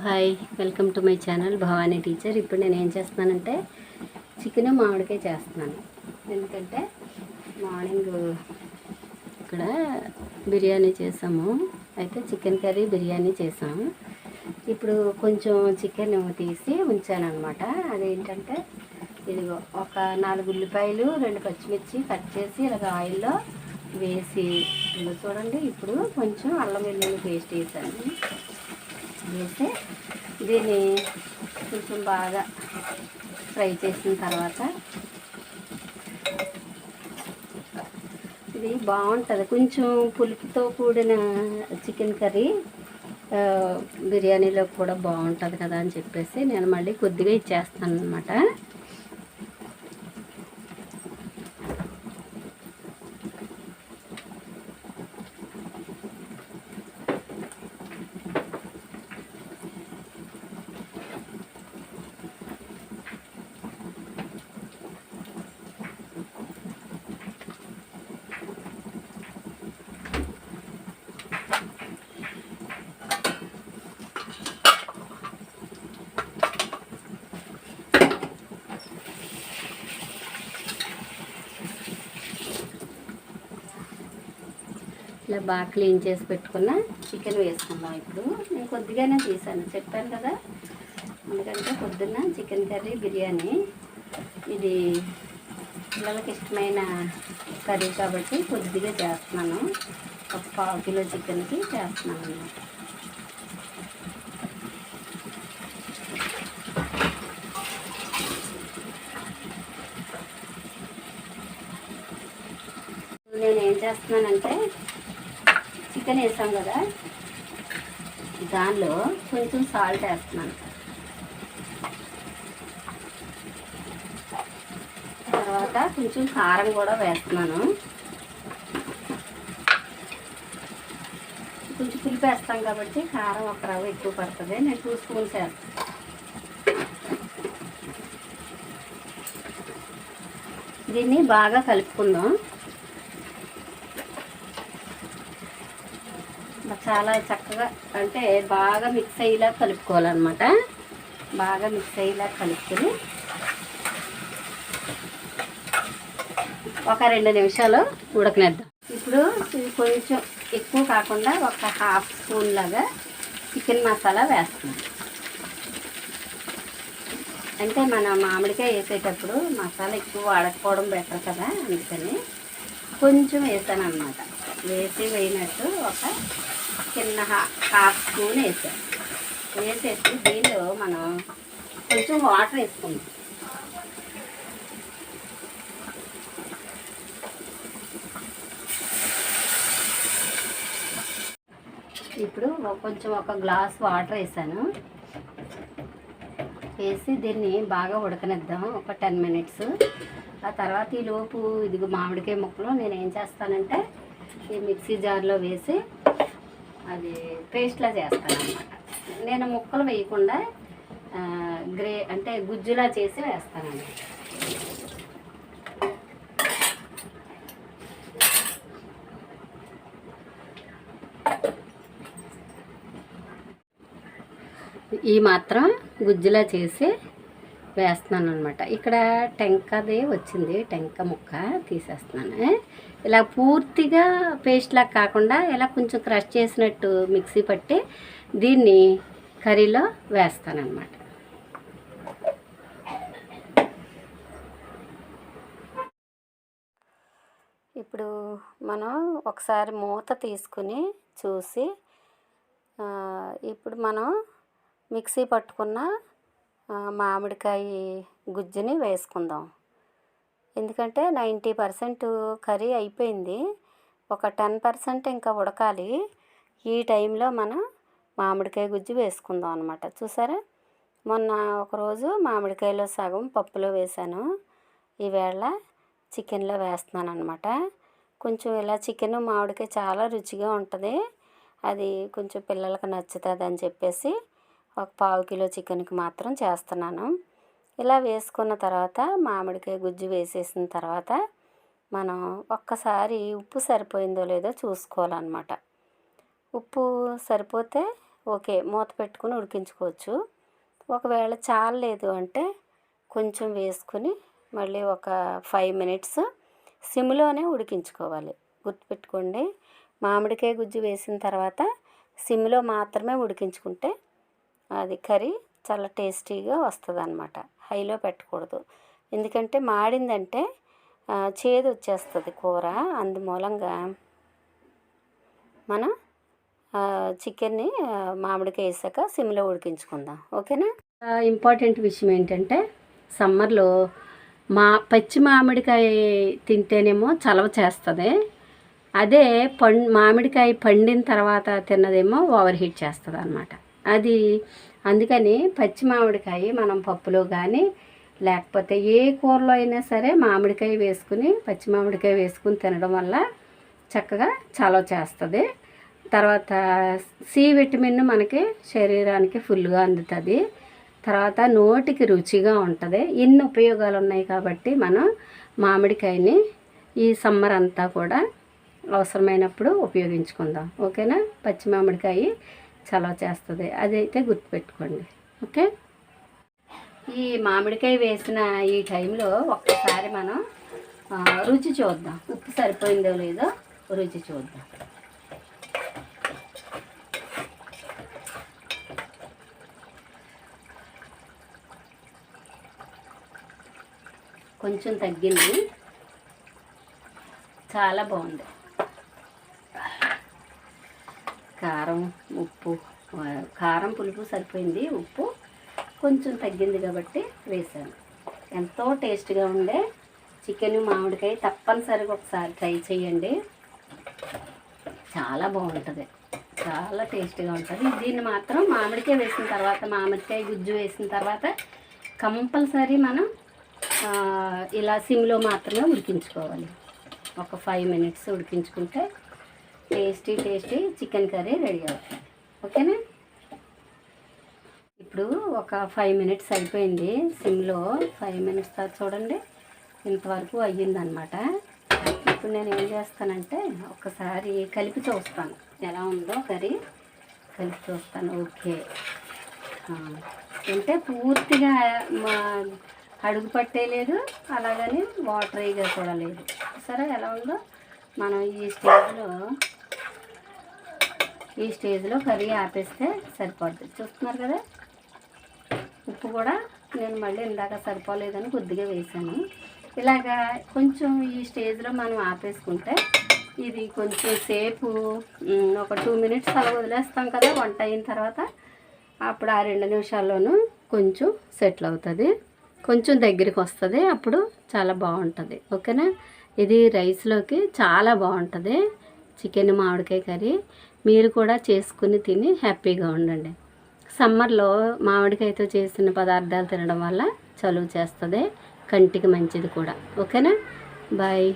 Hi welcome to my channel Bhavani teacher. ఇప్పుడు నేను ఏం చేస్తున్నానంటే చికెన్ మామిడికాయ చేస్తున్నాను. ఎందుకంటే మార్నింగ్ ఇక్కడ బిర్యానీ చేసాము. అయితే చికెన్ కర్రీ బిర్యానీ చేసాము. ఇప్పుడు కొంచెం చికెన్ తీసి ఉంచాను అనమాట అదేంటంటే ఇదిగో ఒక నాలుగు ఉల్లిపాయలు రెండు పచ్చిమిర్చి కట్ చేసి ఇలాగ ఆయిల్లో వేసి చూడండి ఇప్పుడు కొంచెం అల్లం వెల్లుల్లి పేస్ట్ వేసాను. వేసి దీన్ని కొంచెం బాగా ఫ్రై చేసిన తర్వాత ఇది బాగుంటుంది. కొంచెం పులుపుతో కూడిన చికెన్ కర్రీ బిర్యానీలో కూడా బాగుంటుంది కదా అని చెప్పేసి నేను మళ్ళీ కొద్దిగా ఇచ్చేస్తాను అనమాట ఇట్లా బాగా క్లీన్ చేసి పెట్టుకున్న చికెన్ వేసుకుందాం ఇప్పుడు. నేను కొద్దిగానే తీసాను. చెప్పాను కదా. ఎందుకంటే పొద్దున్న చికెన్ కర్రీ బిర్యానీ. ఇది పిల్లలకి ఇష్టమైన కర్రీ కాబట్టి కొద్దిగా చేస్తున్నాను. ఒక పావు కిలో చికెన్కి చేస్తున్నాను అన్నమాట. నేను ఏం చేస్తున్నానంటే చికెన్ వేసాం కదా. దానిలో కొంచెం సాల్ట్ వేస్తున్నాను. తర్వాత కొంచెం కారం కూడా వేస్తున్నాను. కొంచెం పులిపి వేస్తాం కాబట్టి కారం ఒక రవ్వ ఎక్కువ పడుతుంది. నేను టూ స్పూన్స్ వేస్తాను. దీన్ని బాగా కలుపుకుందాం. చాలా చక్కగా అంటే బాగా మిక్స్ అయ్యేలా కలుపుకోవాలన్నమాట. బాగా మిక్స్ అయ్యేలా కలుపుకొని ఒక రెండు నిమిషాలు ఉడకనిద్దాం. ఇప్పుడు ఇది కొంచెం ఎక్కువ కాకుండా ఒక హాఫ్ స్పూన్ లాగా చికెన్ మసాలా వేస్తున్నాం. అంటే మన మామిడికాయ వేసేటప్పుడు మసాలా ఎక్కువ వాడకపోవడం బెటర్ కదా అందుకని కొంచెం వేసాను అనమాట వేసి వేయినట్టు ఒక చిన్న హాఫ్ స్పూన్ వేసాం వేసేసి దీనిలో మనం కొంచెం వాటర్ వేసుకుందాం. ఇప్పుడు కొంచెం ఒక గ్లాస్ వాటర్ వేసాను. వేసి దీన్ని బాగా ఉడకనిద్దాం. ఒక టెన్ మినిట్స్. ఆ తర్వాత ఈ లోపు ఇదిగో మామిడికాయ ముక్కలు నేను ఏం చేస్తానంటే ఈ మిక్సీ జార్లో వేసి అది పేస్ట్లా చేస్తాను అనమాట నేను ముక్కలు వేయకుండా గ్రే అంటే గుజ్జులా చేసి వేస్తానండి ఈ మాత్రం గుజ్జులా చేసి వేస్తున్నాను అనమాట ఇక్కడ టెంకది వచ్చింది టెంక ముక్క తీసేస్తున్నాను. ఇలా పూర్తిగా పేస్ట్లా కాకుండా ఇలా కొంచెం క్రష్ చేసినట్టు మిక్సీ పట్టి దీన్ని కర్రీలో వేస్తానన్నమాట. ఇప్పుడు మనం ఒకసారి మూత తీసుకుని చూసి ఇప్పుడు మనం మిక్సీ పట్టుకున్న మామిడికాయ గుజ్జుని వేసుకుందాం. ఎందుకంటే నైంటీ పర్సెంట్ కర్రీ అయిపోయింది. ఒక టెన్ పర్సెంట్ ఇంకా ఉడకాలి. ఈ టైంలో మనం మామిడికాయ గుజ్జు వేసుకుందాం అనమాట చూసారా? మొన్న ఒకరోజు మామిడికాయలో సగం పప్పులో వేసాను ఈవేళ చికెన్లో వేస్తున్నాను అనమాట కొంచెం ఇలా చికెన్ మామిడికాయ చాలా రుచిగా ఉంటుంది. అది కొంచెం పిల్లలకు నచ్చుతుంది అని చెప్పేసి ఒక పావు కిలో చికెన్కి మాత్రం చేస్తున్నాను. ఇలా వేసుకున్న తర్వాత మామిడికాయ గుజ్జు వేసేసిన తర్వాత మనం ఒక్కసారి ఉప్పు సరిపోయిందో లేదో చూసుకోవాలన్నమాట. ఉప్పు సరిపోతే ఓకే మూత పెట్టుకుని ఉడికించుకోవచ్చు. ఒకవేళ చాలలేదు అంటే కొంచెం వేసుకుని మళ్ళీ ఒక ఫైవ్ మినిట్స్ సిమ్లోనే ఉడికించుకోవాలి. గుర్తుపెట్టుకోండి మామిడికాయ గుజ్జు వేసిన తర్వాత సిమ్లో మాత్రమే ఉడికించుకుంటే అది కర్రీ చాలా టేస్టీగా వస్తుంది అనమాట హైలో పెట్టకూడదు. ఎందుకంటే మాడిందంటే చేదు వచ్చేస్తుంది కూర. అందుమూలంగా మనం చికెన్ని మామిడికాయ వేసాక సిమ్లో ఉడికించుకుందాం. ఓకేనా? ఇంపార్టెంట్ విషయం ఏంటంటే సమ్మర్లో మా పచ్చి మామిడికాయ తింటేనేమో చలవ చేస్తుంది. అదే పం మామిడికాయ పండిన తర్వాత తిన్నదేమో ఓవర్ హీట్ చేస్తుంది అనమాట అది అందుకని పచ్చి మామిడికాయ మనం పప్పులో కానీ లేకపోతే ఏ కూరలో అయినా సరే మామిడికాయ వేసుకుని పచ్చి మామిడికాయ వేసుకుని తినడం వల్ల చక్కగా చలవ చేస్తుంది. తర్వాత సి విటమిన్ మనకి శరీరానికి ఫుల్గా అందుతుంది. తర్వాత నోటికి రుచిగా ఉంటుంది. ఎన్ని ఉపయోగాలు ఉన్నాయి కాబట్టి మనం మామిడికాయని ఈ సమ్మర్ అంతా కూడా అవసరమైనప్పుడు ఉపయోగించుకుందాం. ఓకేనా? పచ్చి మామిడికాయ చలవ చేస్తుంది. అదైతే గుర్తుపెట్టుకోండి. ఓకే? ఈ మామిడికాయ వేసిన ఈ టైంలో ఒక్కసారి మనం రుచి చూద్దాం. ఉప్పు సరిపోయిందో లేదో రుచి చూద్దాం. కొంచెం తగ్గింది. చాలా బాగుంది. కారం ఉప్పు కారం పులుపు సరిపోయింది. ఉప్పు కొంచెం తగ్గింది కాబట్టి వేసాను. ఎంతో టేస్ట్గా ఉండే చికెన్ మామిడికాయ తప్పనిసరిగా ఒకసారి ట్రై చేయండి. చాలా బాగుంటుంది. చాలా టేస్ట్గా ఉంటుంది. దీన్ని మాత్రం మామిడికాయ వేసిన తర్వాత మామిడికాయ గుజ్జు వేసిన తర్వాత కంపల్సరీ మనం ఇలా సిమ్లో మాత్రమే ఉడికించుకోవాలి. ఒక ఫైవ్ మినిట్స్ ఉడికించుకుంటే tasty tasty chicken curry ready అవుతుంది. ఓకేనా? ఇప్పుడు ఒక ఫైవ్ మినిట్స్ అయిపోయింది. సిమ్లో ఫైవ్ మినిట్స్ తర్వాత చూడండి. ఇంతవరకు అయ్యిందనమాట ఇప్పుడు నేను ఏం చేస్తానంటే ఒకసారి కలిపి చూస్తాను. ఎలా ఉందో కర్రీ. కలిపి చూస్తాను. ఓకే. అంటే పూర్తిగా మా అడుగు పట్టేయలేదు అలాగని వాటరీగా కూడా లేదు. సరే ఎలా ఉందో? మనం ఈ స్టేజ్లో ఈ స్టేజ్లో కర్రీ ఆపేస్తే సరిపోద్ది. చూస్తున్నారు కదా? ఉప్పు కూడా నేను మళ్ళీ ఇందాక సరిపోలేదని కొద్దిగా వేసాను. ఇలాగా కొంచెం ఈ స్టేజ్లో మనం ఆపేసుకుంటే ఇది కొంచెం సేపు ఒక టూ మినిట్స్ అలా వదిలేస్తాం కదా వంట అయిన తర్వాత అప్పుడు ఆ రెండు నిమిషాల్లోనూ కొంచెం సెటిల్ అవుతుంది. కొంచెం దగ్గరికి వస్తుంది. అప్పుడు చాలా బాగుంటుంది. ఓకేనా? ఇది రైస్లోకి చాలా బాగుంటుంది. చికెన్ మామిడికాయ కర్రీ. మీరు కూడా చేసుకుని తిని హ్యాపీగా ఉండండి. సమ్మర్లో మామిడికాయతో చేసిన పదార్థాలు తినడం వల్ల చలువ చేస్తుంది కంటికి మంచిది కూడా. ఓకేనా? బాయ్.